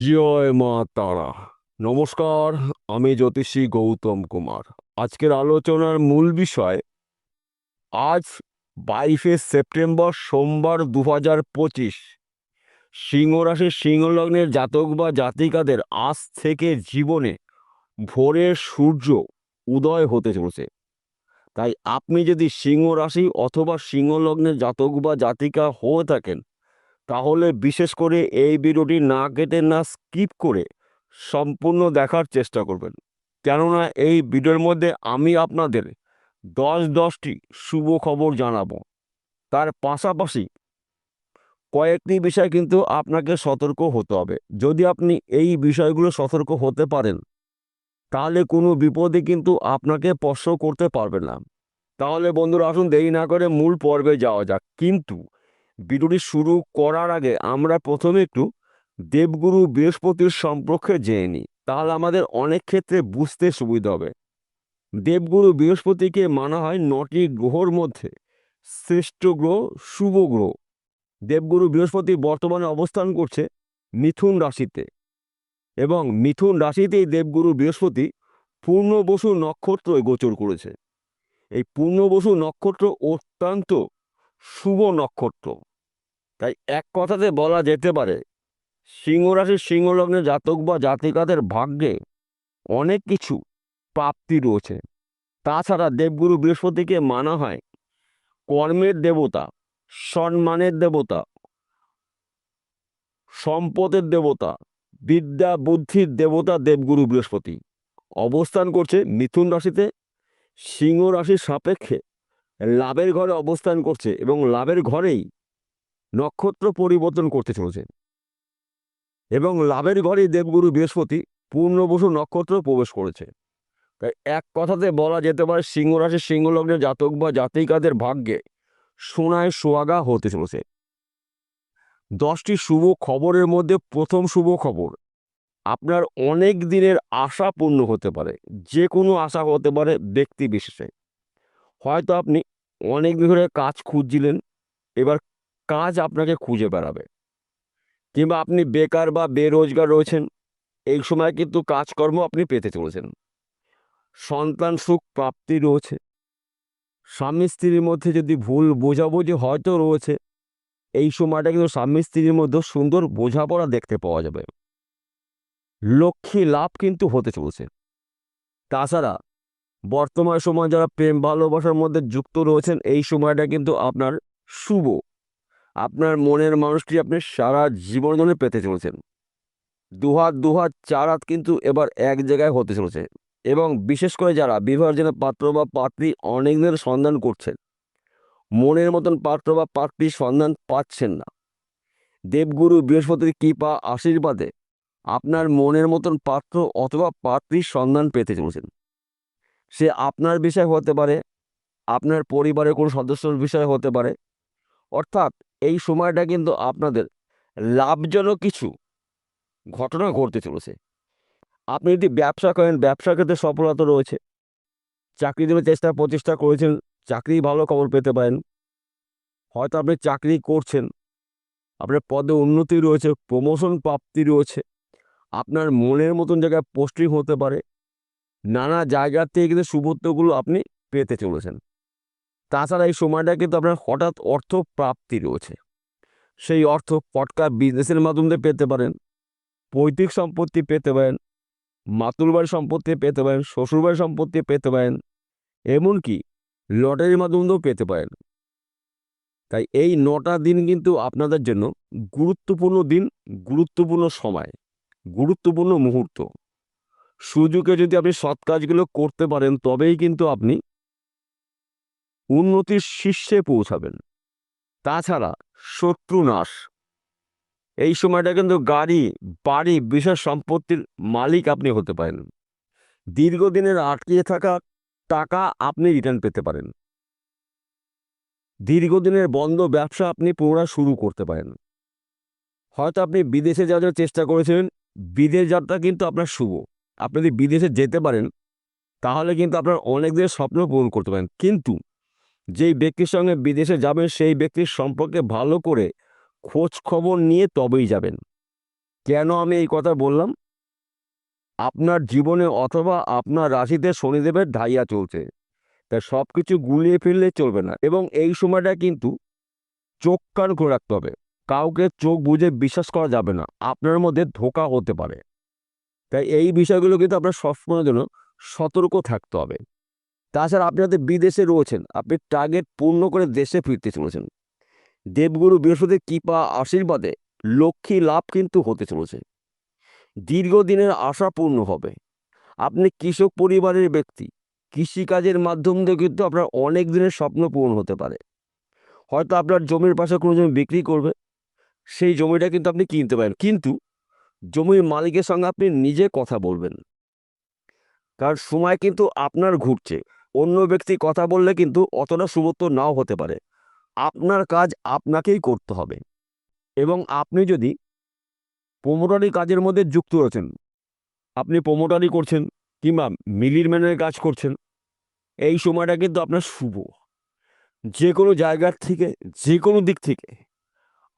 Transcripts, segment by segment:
জয় মা তারা। নমস্কার, আমি জ্যোতিষী গৌতম কুমার। আজকের আলোচনার মূল বিষয়, আজ বাইশে সেপ্টেম্বর সোমবার দু হাজার পঁচিশ। সিংহ রাশির সিংহলগ্নের জাতক বা জাতিকাদের আজ থেকে জীবনে ভোরের সূর্য উদয় হতে চলেছে। তাই আপনি যদি সিংহ রাশি অথবা সিংহলগ্নের জাতক বা জাতিকা হয়ে থাকেন তাহলে বিশেষ করে এই ভিডিওটি না কেটে না স্কিপ করে সম্পূর্ণ দেখার চেষ্টা করবেন। কেননা এই ভিডিওর মধ্যে আমি আপনাদের দশ দশটি শুভ খবর জানাব। তার পাশাপাশি কয়েকটি বিষয় কিন্তু আপনাকে সতর্ক হতে হবে। যদি আপনি এই বিষয়গুলো সতর্ক হতে পারেন, তাহলে কোনো বিপদে কিন্তু আপনাকে স্পর্শ করতে পারবে না। তাহলে বন্ধুরা আসুন দেরি না করে মূল পর্বে যাওয়া যাক। কিন্তু ভিডিওটি শুরু করার আগে আমরা প্রথমে একটু দেবগুরু বৃহস্পতির সম্পর্কে জেনে নিই। তাহলে আমাদের অনেক ক্ষেত্রে বুঝতে সুবিধা হবে। দেবগুরু বৃহস্পতিকে মানা হয় নটি গ্রহর মধ্যে, শ্রেষ্ঠ গ্রহ, শুভ গ্রহ। দেবগুরু বৃহস্পতি বর্তমানে অবস্থান করছে মিথুন রাশিতে এবং মিথুন রাশিতেই দেবগুরু বৃহস্পতি পূর্ণবসু নক্ষত্র গোচর করেছে। এই পূর্ণবসু নক্ষত্র অত্যন্ত শুভ নক্ষত্র। তাই এক কথাতে বলা যেতে পারে সিংহ রাশির সিংহলগ্নের জাতক বা জাতিকাদের ভাগ্যে অনেক কিছু প্রাপ্তি রয়েছে। তাছাড়া দেবগুরু বৃহস্পতিকে মানা হয় কর্মের দেবতা, সম্মানের দেবতা, সম্পদের দেবতা, বিদ্যা, বুদ্ধির দেবতা দেবগুরু বৃহস্পতি। অবস্থান করছে মিথুন রাশিতে, সিংহ রাশির সাপেক্ষে লাভের ঘরে অবস্থান করছে এবং লাভের ঘরেই নক্ষত্র পরিবর্তন করতে চলেছে এবং লাভের ঘরেই দেবগুরু বৃহস্পতি পূর্ণবসু নক্ষত্র প্রবেশ করেছে। তাই এক কথাতে বলা যেতে পারে সিংহ রাশির সিংহলগ্নের জাতক বা জাতিকাদের ভাগ্যে সোনায় সোয়াগা হতে চলেছে। দশটি শুভ খবরের মধ্যে প্রথম শুভ খবর, আপনার অনেক দিনের আশা পূর্ণ হতে পারে যে কোনো আশা হতে পারে ব্যক্তি বিশেষে। হয়তো আপনি অনেক ধরে কাজ খুঁজছিলেন, এবার কাজ আপনাকে খুঁজে বেড়াবে। কিংবা আপনি বেকার বা বেরোজগার রয়েছেন, এই সময় কিন্তু কাজকর্ম আপনি পেতে চলেছেন। সন্তান সুখ প্রাপ্তি রয়েছে। স্বামী স্ত্রীর মধ্যে যদি ভুল বোঝাবুঝি হয়তো রয়েছে, এই সময়টা কিন্তু স্বামী স্ত্রীর মধ্যে সুন্দর বোঝাপড়া দেখতে পাওয়া যাবে। লক্ষ্মী লাভ কিন্তু হতে চলছে। তাছাড়া বর্তমান সময় যারা প্রেম ভালোবাসার মধ্যে যুক্ত রয়েছেন, এই সময়টা কিন্তু আপনার শুভ। আপনার মনের মানুষটি আপনি সারা জীবন ধরে পেতে চলেছেন। দুহাত দুহাত, চার হাত কিন্তু এবার এক জায়গায় হতে চলেছে। এবং বিশেষ করে যারা বিবাহের জন্য পাত্র বা পাত্রী অনেক দিনের সন্ধান করছেন, মনের মতন পাত্র বা পাত্রীর সন্ধান পাচ্ছেন না। দেবগুরু বৃহস্পতির কৃপা, আশীর্বাদে আপনার মনের মতন পাত্র অথবা পাত্রীর সন্ধান পেতে চলেছেন। সে আপনার বিষয় হতে পারে, আপনার পরিবারের কোনো সদস্যর বিষয় হতে পারে, অর্থাৎ এই সময়টা কিন্তু আপনাদের লাভজনক কিছু ঘটনা ঘটতে চলেছে। আপনি যদি ব্যবসা করেন ব্যবসা ক্ষেত্রে সফলতা রয়েছে। চাকরি দেওয়ার চেষ্টা, প্রচেষ্টা করেছেন, চাকরি ভালো খবর পেতে পারেন। হয়তো আপনি চাকরি করছেন, আপনার পদে উন্নতি রয়েছে প্রমোশন প্রাপ্তি রয়েছে, আপনার মনের মতন জায়গায় পোস্টিং হতে পারে, নানা জায়গা থেকে কিন্তু শুভত্বগুলো আপনি পেতে চলেছেন। তাছাড়া এই সময়টা কিন্তু আপনার হঠাৎ অর্থ প্রাপ্তি রয়েছে। সেই অর্থ পটকা বিজনেসের মাধ্যমে পেতে পারেন, পৈতৃক সম্পত্তি পেতে পারেন মাতুলবাড়ি সম্পত্তি পেতে পারেন, শ্বশুরবাড়ির সম্পত্তি পেতে পারেন, এমনকি লটারির মাধ্যমেও পেতে পারেন। তাই এই নটা দিন কিন্তু আপনাদের জন্য গুরুত্বপূর্ণ দিন, গুরুত্বপূর্ণ সময়, গুরুত্বপূর্ণ মুহূর্ত। সুযোগে যদি আপনি সৎ কাজগুলো করতে পারেন, তবেই কিন্তু আপনি উন্নতির শীর্ষে পৌঁছাবেন। তাছাড়া শত্রু নাশ। এই সময়টা কিন্তু গাড়ি, বাড়ি, বিশেষ সম্পত্তির মালিক আপনি হতে পারেন। দীর্ঘদিনের আটকিয়ে থাকা টাকা আপনি রিটার্ন পেতে পারেন। দীর্ঘদিনের বন্ধ ব্যবসা আপনি পুনরায় শুরু করতে পারেন। হয়তো আপনি বিদেশে যাওয়ার চেষ্টা করেছিলেন, বিদেশ যাত্রা কিন্তু আপনার শুভ। আপনি যদি বিদেশে যেতে পারেন, তাহলে কিন্তু আপনার অনেক স্বপ্ন পূরণ করতে পারেন। কিন্তু যেই ব্যক্তির সঙ্গে বিদেশে যাবেন, সেই ব্যক্তির সম্পর্কে ভালো করে খোঁজ খবর নিয়ে তবেই যাবেন। কেন আমি এই কথা বললাম? আপনার জীবনে অথবা আপনার রাশিতে শনিদেবের ঢাইয়া চলছে। তাই সব কিছু গুলিয়ে ফেললে চলবে না এবং এই সময়টা কিন্তু চোখ কান করে রাখতে হবে। কাউকে চোখ বুঝে বিশ্বাস করা যাবে না। আপনার মধ্যে ধোকা হতে পারে। তাই এই বিষয়গুলো কিন্তু আপনার সবসময়ের জন্য সতর্ক থাকতে হবে। তাছাড়া আপনি হয়তো বিদেশে রয়েছেন, আপনি টার্গেট পূর্ণ করে দেশে ফিরতে চলেছেন। দেবগুরু বৃহস্পতির কৃপা আশীর্বাদে লক্ষ্মী লাভ কিন্তু হতে চলেছে। দীর্ঘদিনের আশা পূর্ণ হবে। আপনি কৃষক পরিবারের ব্যক্তি, কৃষিকাজের মাধ্যম দিয়ে কিন্তু আপনার অনেক দিনের স্বপ্ন পূরণ হতে পারে। হয়তো আপনার জমির পাশে কোনো জমি বিক্রি করবে, সেই জমিটা কিন্তু আপনি কিনতে পারেন। কিন্তু জমির মালিকের সঙ্গে আপনি নিজে কথা বলবেন। কারণ সময় কিন্তু আপনার ঘুরছে। অন্য ব্যক্তি কথা বললে কিন্তু অতটা সুবত্ত নাও হতে পারে। আপনার কাজ আপনাকেই করতে হবে। এবং আপনি যদি প্রোমোটারি কাজের মধ্যে যুক্ত রয়েছেন, আপনি প্রোমোটারি করছেন কিংবা মিলির ম্যানের কাজ করছেন, এই সময়টা কিন্তু আপনার শুভ। যে কোনো জায়গার থেকে যে কোনো দিক থেকে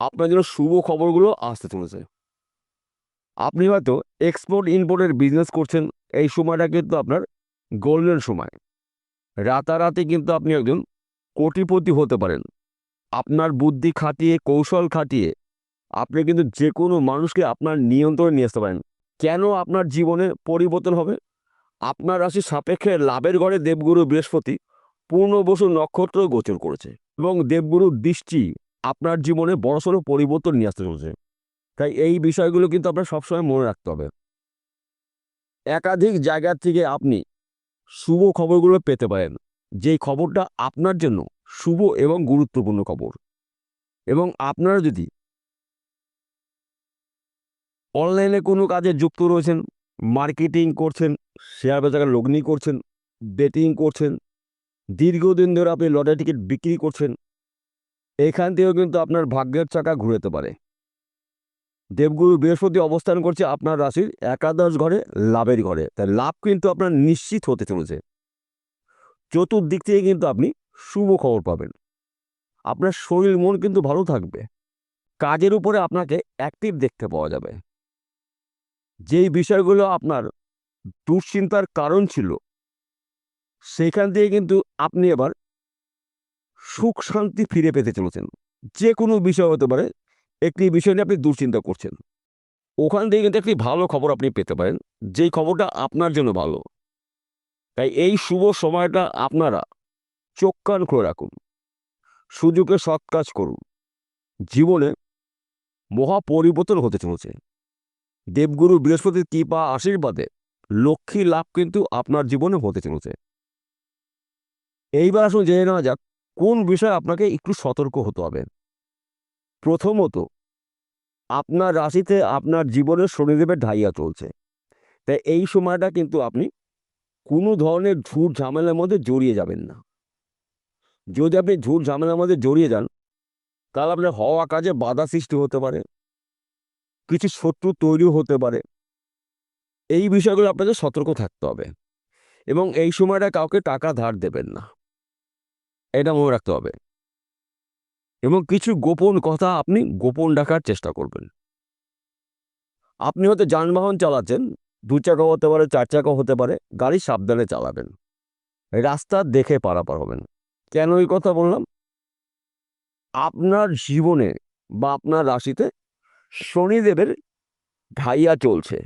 আপনার জন্য শুভ খবরগুলো আসতে চলেছে। আপনি হয়তো এক্সপোর্ট ইম্পোর্টের বিজনেস করছেন, এই সময়টা কিন্তু আপনার গোল্ডেন সময়। রাতারাতি কিন্তু আপনি একজন কোটিপতি হতে পারেন। আপনার বুদ্ধি খাটিয়ে, কৌশল খাটিয়ে আপনি কিন্তু যে কোনো মানুষকে আপনার নিয়ন্ত্রণে নিয়ে আসতে পারেন। কেন আপনার জীবনে পরিবর্তন হবে? আপনার রাশি সাপেক্ষে লাভের ঘরে দেবগুরু বৃহস্পতি পূর্ণ বসু নক্ষত্র গোচর করেছে এবং দেবগুরুর দৃষ্টি আপনার জীবনে বড়সড় পরিবর্তন নিয়ে আসতে চলেছে। তাই এই বিষয়গুলো কিন্তু আপনার সবসময় মনে রাখতে হবে। একাধিক জায়গা থেকে আপনি শুভ খবরগুলো পেতে পারেন। যেই খবরটা আপনার জন্য শুভ এবং গুরুত্বপূর্ণ খবর। এবং আপনারা যদি অনলাইনে কোনো কাজে যুক্ত রয়েছেন, মার্কেটিং করছেন, শেয়ার বাজারে লগ্নি করছেন, বেটিং করছেন, দীর্ঘদিন ধরে আপনি লটারি টিকিট বিক্রি করছেন, এখান থেকেও কিন্তু আপনার ভাগ্যের চাকা ঘুরেতে পারে। দেবগুরু বৃহস্পতি অবস্থান করছে আপনার রাশির একাদশ ঘরে, লাভের ঘরে। তাই লাভ কিন্তু আপনার নিশ্চিত হতে চলেছে। চতুর্দিক থেকে কিন্তু আপনি শুভ খবর পাবেন। আপনার শরীর, মন কিন্তু ভালো থাকবে। কাজের উপরে আপনাকে অ্যাক্টিভ দেখতে পাওয়া যাবে। যেই বিষয়গুলো আপনার দুশ্চিন্তার কারণ ছিল, সেখান থেকে কিন্তু আপনি এবার সুখ শান্তি ফিরে পেতে চলেছেন। যে কোনো বিষয় হতে পারে একটি বিষয় নিয়ে আপনি দুশ্চিন্তা করছেন। ওখান থেকে কিন্তু একটি ভালো খবর আপনি পেতে পারেন, যেই খবরটা আপনার জন্য ভালো। তাই এই শুভ সময়টা আপনারা চোখ কান খুলে রাখুন, সুযোগে সৎ কাজ করুন। জীবনে মহা পরিবর্তন হতে চলেছে। দেবগুরু বৃহস্পতির কৃপা আশীর্বাদে লক্ষ্মী লাভ কিন্তু আপনার জীবনে হতে চলেছে। এইবার আসুন জেনে নেওয়া যাক, কোন বিষয়ে আপনাকে একটু সতর্ক হতে হবে। প্রথমত, আপনার রাশিতে আপনার জীবনের শনিদেবের ঢাইয়া চলছে। তাই এই সময়টা কিন্তু আপনি কোনো ধরনের ঝুট ঝামেলার মধ্যে জড়িয়ে যাবেন না। যদি আপনি ঝুট ঝামেলার মধ্যে জড়িয়ে যান, তাহলে আপনার হওয়া কাজে বাধা সৃষ্টি হতে পারে, কিছু শত্রু তৈরিও হতে পারে। এই বিষয়গুলো আপনাদের সতর্ক থাকতে হবে এবং এই সময়টা কাউকে টাকা ধার দেবেন না। এটা মনে রাখতে হবে। এবং কিছু গোপন কথা আপনি গোপন রাখার চেষ্টা করবেন। আপনি হয়তো যানবাহন চালাচ্ছেন, দু চাকা হতে পারে, চার চাকা হতে পারে, গাড়ি সাবধানে চালাবেন। রাস্তা দেখে পারাপার হবেন। কেন এই কথা বললাম? আপনার জীবনে বা আপনার রাশিতে শনিদেবের ঢাইয়া চলছে।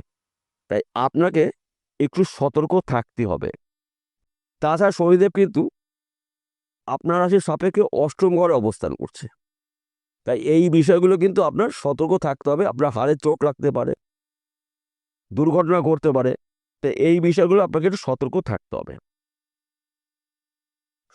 তাই আপনাকে একটু সতর্ক থাকতে হবে। তাছাড়া শনিদেব কিন্তু আপনার রাশির সাপেক্ষে অষ্টম ঘরে অবস্থান করছে। তাই এই বিষয়গুলো কিন্তু আপনার সতর্ক থাকতে হবে, আপনার হাড়ে চোখ রাখতে পারে, দুর্ঘটনা ঘটতে পারে। তো এই বিষয়গুলো আপনাকে একটু সতর্ক থাকতে হবে।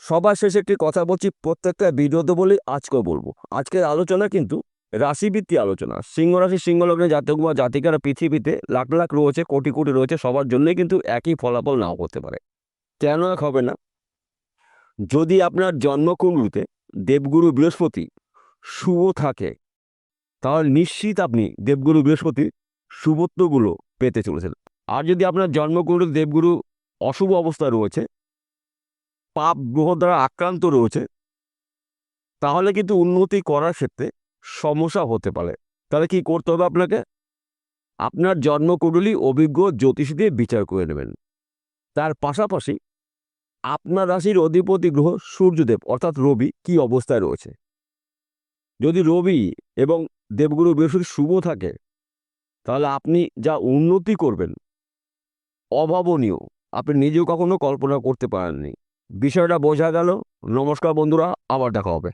সবার শেষে একটি কথা বলছি, প্রত্যেকটা ভিডিওতে বলি, আজকেও বলব। আজকের আলোচনা কিন্তু রাশিভিত্তিক আলোচনা। সিংহ রাশি, সিংহ লগ্নে জাতক বা জাতিকারা পৃথিবীতে লাখ লাখ রয়েছে, কোটি কোটি রয়েছে, সবার জন্যই কিন্তু একই ফলাফল নাও হতে পারে। কেন এক হবে না? যদি আপনার জন্মকুণ্ডলিতে দেবগুরু বৃহস্পতি শুভ থাকে, তাহলে নিশ্চিত আপনি দেবগুরু বৃহস্পতির শুভত্বগুলো পেতে চলেছেন। আর যদি আপনার জন্মকুণ্ডলী দেবগুরু অশুভ অবস্থায় রয়েছে, পাপ গ্রহ দ্বারা আক্রান্ত রয়েছে, তাহলে কিন্তু উন্নতি করার ক্ষেত্রে সমস্যা হতে পারে। তাহলে কি করতে হবে আপনাকে? আপনার জন্মকুণ্ডলী অভিজ্ঞ জ্যোতিষী দিয়ে বিচার করে নেবেন। তার পাশাপাশি আপনার রাশির অধিপতি গ্রহ সূর্যদেব, অর্থাৎ রবি, কি অবস্থায় রয়েছে? যদি রবি এবং দেবগুরু বৃহস্পতি শুভ থাকে, তাহলে আপনি যা উন্নতি করবেন, অভাবনীয়। আপনি নিজেও কখনো কল্পনা করতে পারেননি। বিষয়টা বোঝা গেল। নমস্কার বন্ধুরা, আবার দেখা হবে।